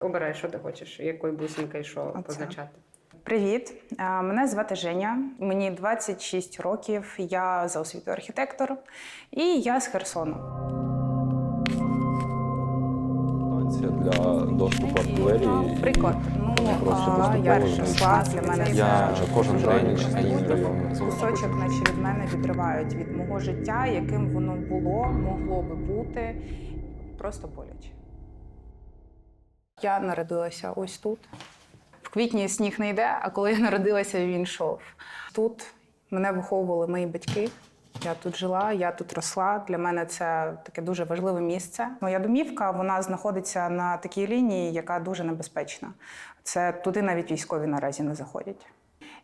Обирай, що ти хочеш, якою бусинкою що Оце. позначати. Привіт, мене звати Женя. Мені 26 років. Я за освітою архітектор, і я з Херсону. Для доступу артилерії. Приклад. Ну Просто а, я перша знайшли. для мене це Я вже кожен день кусочок, наче від мене відривають від мого життя, яким воно було, могло би бути. Просто боляче. Я народилася ось тут. В квітні сніг не йде, а коли я народилася, він йшов. Тут мене виховували мої батьки. Я тут жила, я тут росла. Для мене це таке дуже важливе місце. Моя домівка вона знаходиться на такій лінії, яка дуже небезпечна. Це туди навіть військові наразі не заходять.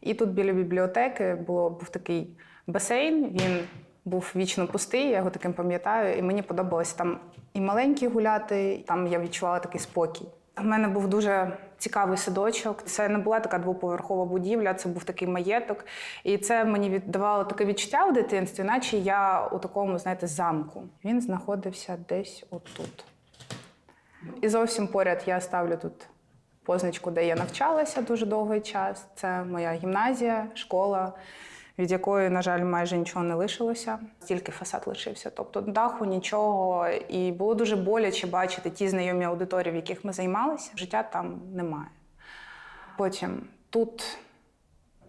І тут біля бібліотеки було, був такий басейн. Він був вічно пустий, я його таким пам'ятаю. І мені подобалося там і маленькі гуляти, і там я відчувала такий спокій. У мене був дуже цікавий садочок. Це не була така двоповерхова будівля, це був такий маєток. І це мені віддавало таке відчуття в дитинстві, наче я у такому, знаєте, замку. Він знаходився десь отут. І зовсім поряд я ставлю тут позначку, де я навчалася дуже довгий час. Це моя гімназія, школа, від якої, на жаль, майже нічого не лишилося. Тільки фасад лишився. Тобто даху нічого. І було дуже боляче бачити ті знайомі аудиторії, в яких ми займалися. Життя там немає. Потім тут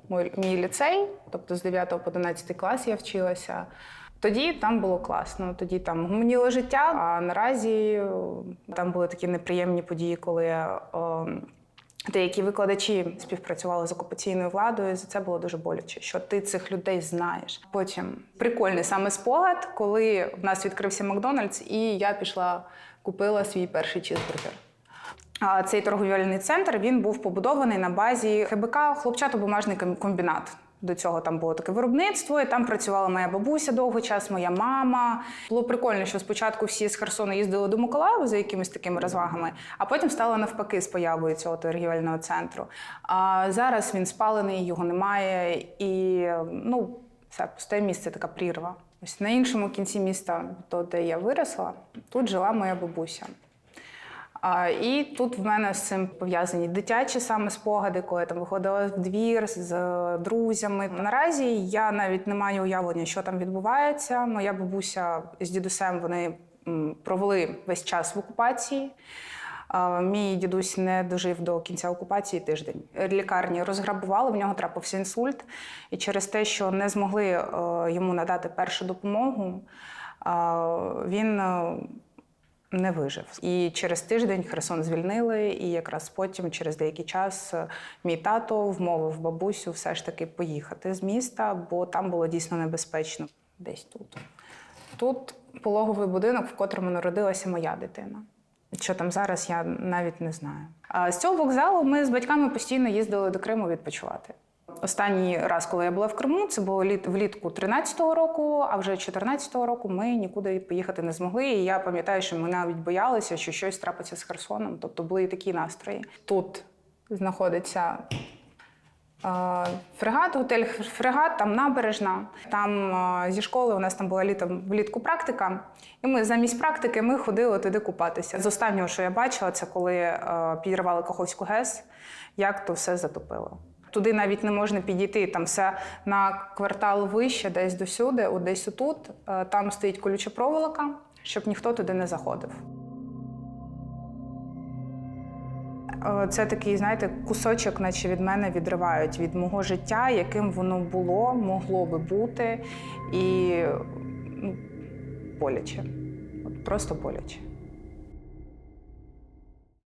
мій, ліцей, тобто з 9 по 11 клас я вчилася. Тоді там було класно, тоді там гуманіло життя. А наразі е, там були такі неприємні події, коли е, деякі викладачі співпрацювали з окупаційною владою. і За це було дуже боляче, що ти цих людей знаєш. Потім прикольний саме спогад, коли в нас відкрився Макдональдс, і я пішла купила свій перший чізбургер. А Цей торговельний центр він був побудований на базі ХБК хлопчатобумажний ком- комбінат. До цього там було таке виробництво, і там працювала моя бабуся довгий час, моя мама. Було прикольно, що спочатку всі з Херсону їздили до Миколаєва за якимись такими розвагами, а потім стало навпаки з появою цього торгівельного центру. А зараз він спалений, його немає, і ну, це пусте місце, така прірва. Ось на іншому кінці міста, то де я виросла, тут жила моя бабуся. І тут в мене з цим пов'язані дитячі саме спогади, коли я там виходила в двір з друзями. Наразі я навіть не маю уявлення, що там відбувається. Моя бабуся з дідусем вони провели весь час в окупації. Мій дідусь не дожив до кінця окупації тиждень. Лікарні розграбували, в нього трапився інсульт. І через те, що не змогли е, йому надати першу допомогу, він е, не вижив. І через тиждень Херсон звільнили, і якраз потім, через деякий час, мій тато вмовив бабусю все ж таки поїхати з міста, бо там було дійсно небезпечно. Десь тут. Тут пологовий будинок, в котрому народилася моя дитина. Що там зараз, я навіть не знаю. А з цього вокзалу ми з батьками постійно їздили до Криму відпочивати. Останній раз, коли я була в Криму, це було літ влітку 13-го року, а вже 14-го року ми нікуди поїхати не змогли. І я пам'ятаю, що ми навіть боялися, що щось трапиться з Херсоном. Тобто були і такі настрої. Тут знаходиться фрегат, готель фрегат, там набережна. Там зі школи у нас там була літом влітку практика. І ми замість практики ми ходили туди купатися. З останнього, що я бачила, це коли підірвали Каховську ГЕС, як то все затопило. Туди навіть не можна підійти. Там все на квартал вище, десь досюди, от десь отут. Е, Там стоїть колюча проволока, щоб ніхто туди не заходив. Е, Це такий, знаєте, кусочок, наче від мене відривають від мого життя, яким воно було, могло би бути, і ну, боляче. От просто боляче.